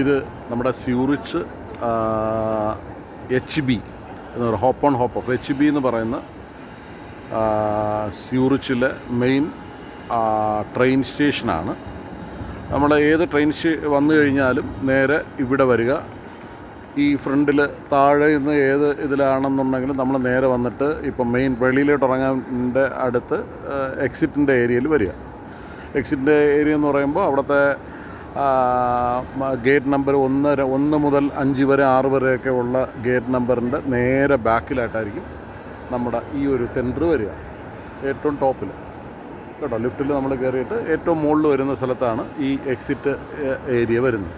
ഇത് നമ്മുടെ സ്യൂറിച്ച് H B എന്ന് പറയുക hop on hop off H B എന്ന് പറയുന്ന സ്യൂറിച്ചിലെ മെയിൻ ട്രെയിൻ സ്റ്റേഷനാണ് നമ്മൾ ഏത് ട്രെയിൻ സ്റ്റേ വന്നു കഴിഞ്ഞാലും നേരെ ഇവിടെ വരിക. ഈ ഫ്രണ്ടിൽ താഴെ നിന്ന് ഏത് ഇതിലാണെന്നുണ്ടെങ്കിലും നമ്മൾ നേരെ വന്നിട്ട് ഇപ്പം മെയിൻ വെളിയിലോട്ട് ഇറങ്ങാന്റെ അടുത്ത് എക്സിറ്റിന്റെ ഏരിയയിൽ വരിക. എക്സിറ്റിന്റെ ഏരിയ എന്ന് പറയുമ്പോൾ അവിടുത്തെ ഗേറ്റ് നമ്പർ ഒന്ന് ഒന്ന് മുതൽ അഞ്ച് വരെ ആറ് വരെയൊക്കെ ഉള്ള ഗേറ്റ് നമ്പറിന്റെ നേരെ ബാക്കിലായിട്ടായിരിക്കും നമ്മുടെ ഈ ഒരു സെന്റർ വരിക. ഏറ്റവും ടോപ്പിൽ. കേട്ടോ ലിഫ്റ്റിൽ നമ്മൾ കയറിയിട്ട് ഏറ്റവും മുകളിൽ വരുന്ന സ്ഥലത്താണ് ഈ എക്സിറ്റ് ഏരിയ വരുന്നത്.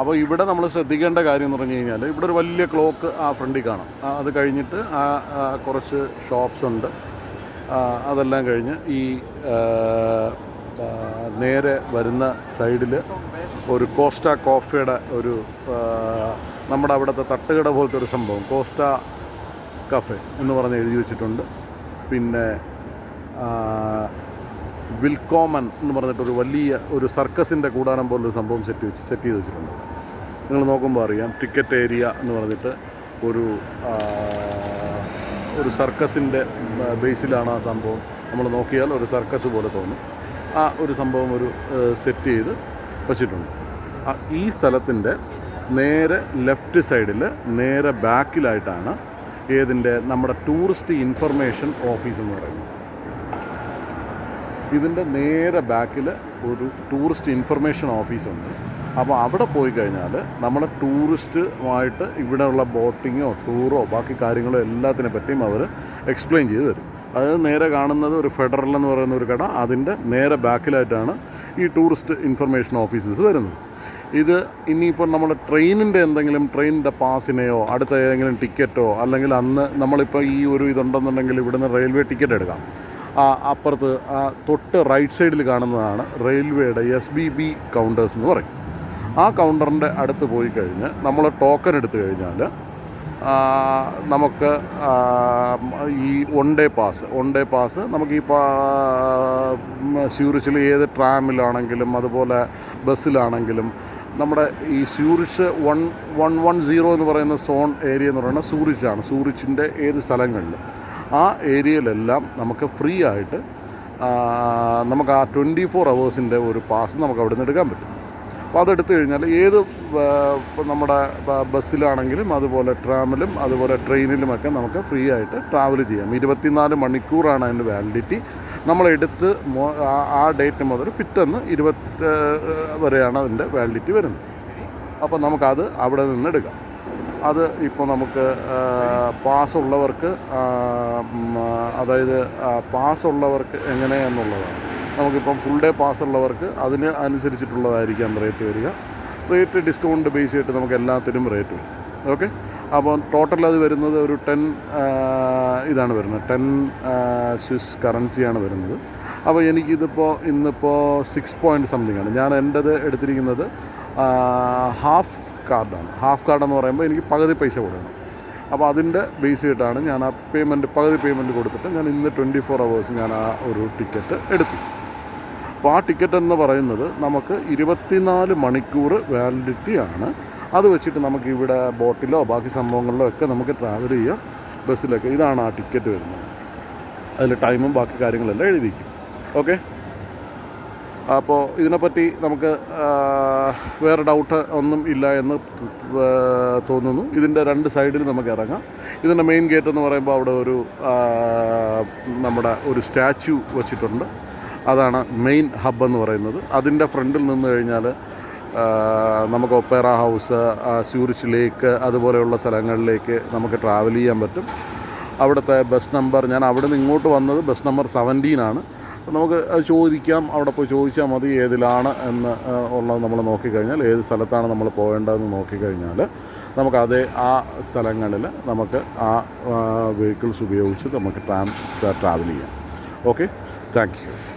അപ്പോൾ ഇവിടെ നമ്മൾ ശ്രദ്ധിക്കേണ്ട കാര്യം എന്ന് പറഞ്ഞു കഴിഞ്ഞാൽ ഇവിടെ ഒരു വലിയ ക്ലോക്ക് ആ ഫ്രണ്ടിൽ കാണാം. അത് കഴിഞ്ഞിട്ട് ആ കുറച്ച് ഷോപ്സ് ഉണ്ട്. അതെല്ലാം കഴിഞ്ഞ് ഈ നേരെ വരുന്ന സൈഡിൽ ഒരു കോസ്റ്റ കോഫിയുടെ ഒരു നമ്മുടെ അവിടുത്തെ തട്ടുകട പോലത്തെ ഒരു സംഭവം. കോസ്റ്റ കഫെ എന്ന് പറഞ്ഞ് എഴുതി വെച്ചിട്ടുണ്ട്. പിന്നെ വിൽക്കോമൻ എന്ന് പറഞ്ഞിട്ടൊരു വലിയ ഒരു സർക്കസിന്റെ കൂടാരം പോലൊരു സംഭവം സെറ്റ് വെച്ച് സെറ്റ് ചെയ്ത് വെച്ചിട്ടുണ്ട്. നിങ്ങൾ നോക്കുമ്പോൾ അറിയാം ടിക്കറ്റ് ഏരിയ എന്ന് പറഞ്ഞിട്ട് ഒരു ഒരു സർക്കസിന്റെ ബേസിലാണ് ആ സംഭവം. നമ്മൾ നോക്കിയാൽ ഒരു സർക്കസ് പോലെ തോന്നും. ആ ഒരു സംഭവം ഒരു സെറ്റ് ചെയ്ത് വച്ചിട്ടുണ്ട്. ഈ സ്ഥലത്തിന്റെ നേരെ ലെഫ്റ്റ് സൈഡിൽ നേരെ ബാക്കിലായിട്ടാണ് ഏതിന്റെ നമ്മുടെ ടൂറിസ്റ്റ് ഇൻഫർമേഷൻ ഓഫീസ് എന്ന് പറയുന്നത്. ഇതിന്റെ നേരെ ബാക്കിൽ ഒരു ടൂറിസ്റ്റ് ഇൻഫർമേഷൻ ഓഫീസുണ്ട് അപ്പോൾ അവിടെ പോയി കഴിഞ്ഞാൽ നമ്മൾ ടൂറിസ്റ്റുമായിട്ട് ഇവിടെയുള്ള ബോട്ടിങ്ങോ ടൂറോ ബാക്കി കാര്യങ്ങളോ എല്ലാത്തിനെ പറ്റിയും അവർ എക്സ്പ്ലെയിൻ ചെയ്ത് തരും. അത് നേരെ കാണുന്നത് ഒരു ഫെഡറൽ എന്ന് പറയുന്ന ഒരു കട. അതിന്റെ നേരെ ബാക്കിലായിട്ടാണ് ഈ ടൂറിസ്റ്റ് ഇൻഫർമേഷൻ ഓഫീസസ് വരുന്നത്. ഇത് ഇനിയിപ്പോൾ നമ്മൾ ട്രെയിനിന്റെ എന്തെങ്കിലും ട്രെയിനിന്റെ പാസിനെയോ അടുത്ത ഏതെങ്കിലും ടിക്കറ്റോ അല്ലെങ്കിൽ അന്ന് നമ്മളിപ്പോൾ ഈ ഒരു ഇതുണ്ടെന്നുണ്ടെങ്കിൽ ഇവിടുന്ന് റെയിൽവേ ടിക്കറ്റ് എടുക്കാം. അപ്പുറത്ത് ആ തൊട്ട് റൈറ്റ് സൈഡിൽ കാണുന്നതാണ് റെയിൽവേയുടെ എസ് ബി ബി കൗണ്ടേഴ്സ് എന്ന് പറയും. ആ കൗണ്ടറിന്റെ അടുത്ത് പോയി കഴിഞ്ഞ് നമ്മൾ ടോക്കൺ എടുത്തു കഴിഞ്ഞാൽ നമുക്ക് ഈ one day pass one day pass നമുക്ക് ഈ സ്യൂറിച്ചിൽ ഏത് ട്രാമിലാണെങ്കിലും അതുപോലെ ബസ്സിലാണെങ്കിലും നമ്മുടെ ഈ Zurich one one one zero എന്ന് പറയുന്ന സോൺ ഏരിയ എന്ന് പറയുന്നത് സൂറിച്ചാണ് സൂറിച്ചിന്റെ ഏത് സ്ഥലങ്ങളിലും ആ ഏരിയയിലെല്ലാം നമുക്ക് ഫ്രീ ആയിട്ട് നമുക്ക് ആ ട്വന്റി ഫോർ അവേഴ്സിന്റെ ഒരു പാസ് നമുക്ക് അവിടെ നിന്ന് എടുക്കാൻ പറ്റും. അപ്പോൾ അതെടുത്തു കഴിഞ്ഞാൽ ഏത് നമ്മുടെ ബസ്സിലാണെങ്കിലും അതുപോലെ ട്രാമിലും അതുപോലെ ട്രെയിനിലുമൊക്കെ നമുക്ക് ഫ്രീ ആയിട്ട് ട്രാവൽ ചെയ്യാം. ഇരുപത്തിനാല് മണിക്കൂറാണ് അതിന്റെ വാലിഡിറ്റി. നമ്മളെടുത്ത് ആ- ഡേറ്റ് മുതൽ പിറ്റേന്ന് ഇരുപത്തി വരെയാണ് അതിന്റെ വാലിഡിറ്റി വരുന്നത്. അപ്പോൾ നമുക്കത് അവിടെ നിന്ന് എടുക്കാം. അത് ഇപ്പോൾ നമുക്ക് പാസ് ഉള്ളവർക്ക് അതായത് പാസ് ഉള്ളവർക്ക് എങ്ങനെയെന്നുള്ളതാണ് നമുക്കിപ്പം ഫുൾ ഡേ പാസ് ഉള്ളവർക്ക് അതിന് അനുസരിച്ചിട്ടുള്ളതായിരിക്കാം റേറ്റ് വരിക. റേറ്റ് ഡിസ്കൗണ്ട് ബേസ് ചെയ്തിട്ട് നമുക്ക് എല്ലാത്തിനും റേറ്റ് വരും. ഓക്കെ അപ്പോൾ ടോട്ടൽ അത് വരുന്നത് ഒരു ടെൻ ഇതാണ് വരുന്നത്. ടെൻ സ്വിസ് കറൻസിയാണ് വരുന്നത്. അപ്പോൾ എനിക്കിതിപ്പോൾ ഇന്നിപ്പോൾ സിക്സ് പോയിന്റ് സംതിങ് ആണ്. ഞാൻ എന്റെത് എടുത്തിരിക്കുന്നത് ഹാഫ് കാർഡാണ് ഹാഫ് കാർഡെന്ന് പറയുമ്പോൾ എനിക്ക് പകുതി പൈസ കൊടുക്കണം. അപ്പോൾ അതിന്റെ ബേസ് ചെയ്തിട്ടാണ് ഞാൻ ആ പേയ്മെന്റ് പകുതി പേയ്മെന്റ് കൊടുത്തിട്ട് ഞാൻ ഇന്ന് ട്വന്റി ഫോർ അവേഴ്സ് ഞാൻ ആ ഒരു ടിക്കറ്റ് എടുത്തു. അപ്പോൾ ആ ടിക്കറ്റ് എന്ന് പറയുന്നത് നമുക്ക് ഇരുപത്തിനാല് മണിക്കൂർ വാലിഡിറ്റി ആണ്. അത് വെച്ചിട്ട് നമുക്ക് ഇവിടെ ബോട്ടിലോ ബാക്കി സംഭവങ്ങളിലോ ഒക്കെ നമുക്ക് ട്രാവൽ ചെയ്യാം ബസ്സിലൊക്കെ. ഇതാണ് ആ ടിക്കറ്റ് വരുന്നത്. അതിൽ ടൈമും ബാക്കി കാര്യങ്ങളെല്ലാം എഴുതിയിരിക്കും. ഓക്കെ അപ്പോൾ ഇതിനെപ്പറ്റി നമുക്ക് വേറെ ഡൗട്ട് ഒന്നും ഇല്ല എന്ന് തോന്നുന്നു. ഇതിന്റെ രണ്ട് സൈഡിൽ നമുക്ക് ഇറങ്ങാം. ഇതിന്റെ മെയിൻ ഗേറ്റ് എന്ന് പറയുമ്പോൾ അവിടെ ഒരു നമ്മുടെ ഒരു സ്റ്റാച്യു വച്ചിട്ടുണ്ട്. അതാണ് മെയിൻ ഹബ്ബ് എന്ന് പറയുന്നത്. അതിന്റെ ഫ്രണ്ടിൽ നിന്ന് കഴിഞ്ഞാൽ നമുക്ക് ഒപ്പേറ ഹൗസ് സ്യൂറിച്ച് ലേക്ക് അതുപോലെയുള്ള സ്ഥലങ്ങളിലേക്ക് നമുക്ക് ട്രാവൽ ചെയ്യാൻ പറ്റും. അവിടുത്തെ ബസ് നമ്പർ ഞാൻ അവിടെ നിന്ന് ഇങ്ങോട്ട് വന്നത് ബസ് നമ്പർ സെവന്റീൻ ആണ്. നമുക്ക് ചോദിക്കാം അവിടെ പോയി ചോദിച്ചാൽ മതി ഏതിലാണ് എന്ന് ഉള്ളത് നമ്മൾ നോക്കിക്കഴിഞ്ഞാൽ ഏത് സ്ഥലത്താണ് നമ്മൾ പോകേണ്ടതെന്ന് നോക്കിക്കഴിഞ്ഞാൽ നമുക്ക് അതേ ആ സ്ഥലങ്ങളിൽ നമുക്ക് ആ വെഹിക്കിൾസ് ഉപയോഗിച്ച് നമുക്ക് ട്രാം ട്രാവൽ ചെയ്യാം. Okay thank you